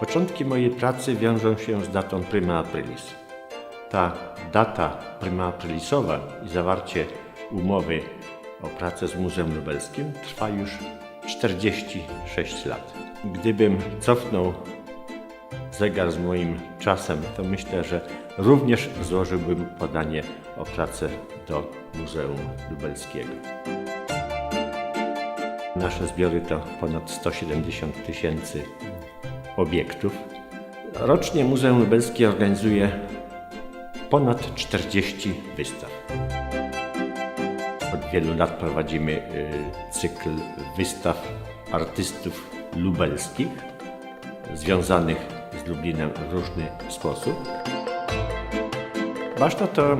Początki mojej pracy wiążą się z datą prima aprilis. Ta data prima aprilisowa i zawarcie umowy o pracę z Muzeum Lubelskim trwa już 46 lat. Gdybym cofnął zegar z moim czasem, to myślę, że również złożyłbym podanie o pracę do Muzeum Lubelskiego. Nasze zbiory to ponad 170 tysięcy obiektów. Rocznie Muzeum Lubelskie organizuje ponad 40 wystaw. Od wielu lat prowadzimy y, cykl wystaw artystów lubelskich, związanych z Lublinem w różny sposób. Baszta to y,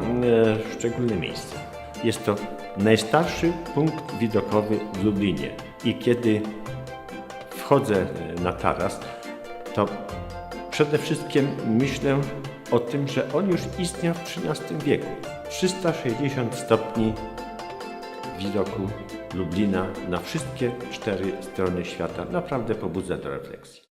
szczególne miejsce. Jest to najstarszy punkt widokowy w Lublinie i kiedy wchodzę y, na taras, to przede wszystkim myślę o tym, że on już istniał w XIII wieku. 360 stopni widoku Lublina na wszystkie cztery strony świata naprawdę pobudza do refleksji.